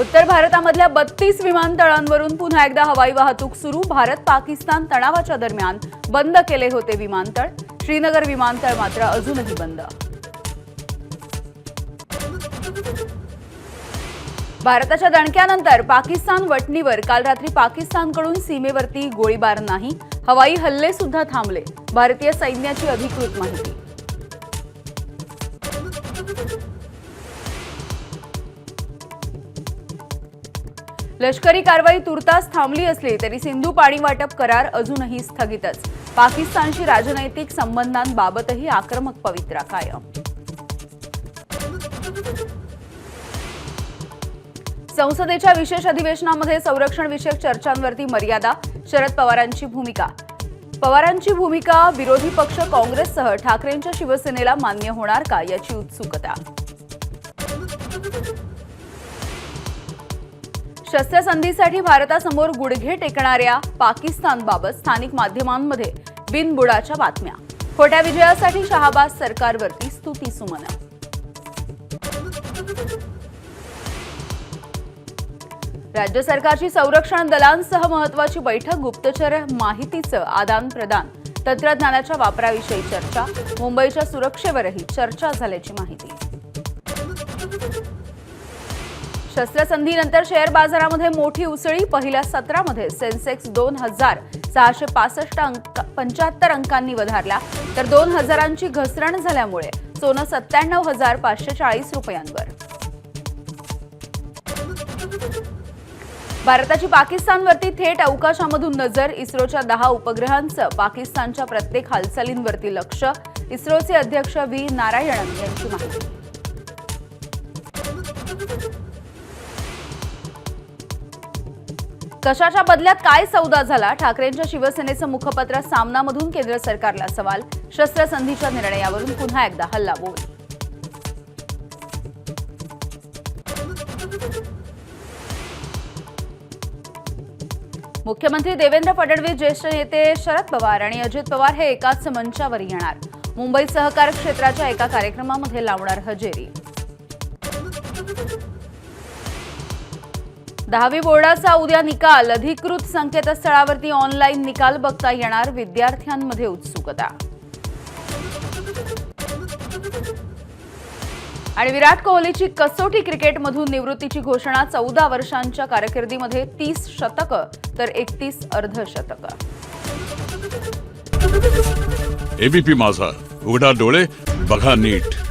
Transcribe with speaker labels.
Speaker 1: उत्तर भारतामधल्या बत्तीस विमानतळांवरून पुन्हा एकदा हवाई वाहतूक सुरू. भारत पाकिस्तान तणावाच्या दरम्यान बंद केले होते विमानतळ. श्रीनगर विमानतळ मात्र अजूनही बंद. भारताच्या दणक्यानंतर पाकिस्तान वटणीवर काल रात्री पाकिस्तानकडून सीमेवरती गोळीबार नाही. हवाई हल्ले सुद्धा थांबले. भारतीय सैन्याची अधिकृत माहिती. लष्करी कारवाई तुर्तास थांबली असली तरी सिंधू पाणी वाटप करार अजूनही स्थगितच. पाकिस्तानशी राजनैतिक संबंधांबाबतही आक्रमक पवित्रा कायम. संसदेच्या विशेष अधिवेशनामध्ये संरक्षण विषयक चर्चांवरती मर्यादा शरद पवारांची भूमिका. पवारांची भूमिका विरोधी पक्ष काँग्रेससह ठाकरेंच्या शिवसेनेला मान्य होणार का याची उत्सुकता? शस्त्रसंधीसाठी भारतासमोर गुडघे टेकणाऱ्या पाकिस्तानबाबत स्थानिक माध्यमांमध्ये बिनबुडाच्या बातम्या. खोट्या विजयासाठी शहाबाज सरकारवरती स्तुती सुमन. राज्य सरकारची संरक्षण दलांसह महत्वाची बैठक गुप्तचर माहितीचं आदान प्रदान तंत्रज्ञानाच्या वापराविषयी चर्चा मुंबईच्या सुरक्षेवरही चर्चा झाल्याची माहिती. शस्त्रसंधीनंतर शेअर बाजारामध्ये मोठी उसळी. पहिल्या सत्रामध्ये सेन्सेक्स दोन हजार सहाशे पासष्ट अंक पंच्याहत्तर अंकांनी वधारला. तर दोन हजारांची घसरण झाल्यामुळे सोनं सत्त्याण्णव हजार पाचशे चाळीस रुपयांवर. भारताची पाकिस्तानवरती थेट अवकाशामधून नजर इस्रोच्या दहा उपग्रहांचं पाकिस्तानच्या प्रत्येक हालचालींवरती लक्ष. इस्रोचे अध्यक्ष व्ही. नारायणन यांची माहिती. कशाच्या बदल्यात काय सौदा झाला? ठाकरेंच्या शिवसेनेचं मुखपत्र सामनामधून केंद्र सरकारला सवाल शस्त्रसंधीच्या निर्णयावरून पुन्हा एकदा हल्लाबोल. मुख्यमंत्री देवेंद्र फडणवीस ज्येष्ठ नेते शरद पवार आणि अजित पवार हे एकाच मंचावर येणार. मुंबई सहकार क्षेत्राच्या एका कार्यक्रमामध्ये लावणार हजेरी. दहावी बोर्डाचा उद्या निकाल. अधिकृत संकेतस्थळावरती ऑनलाईन निकाल बघता येणार. विद्यार्थ्यांमध्ये उत्सुकता. आणि विराट कोहलीची कसोटी क्रिकेटमधून निवृत्तीची घोषणा चौदा वर्षांच्या कारकिर्दीमध्ये तीस शतकं तर एकतीस अर्धशतकं.
Speaker 2: एबीपी माझा. उघडा डोळे बघा नीट.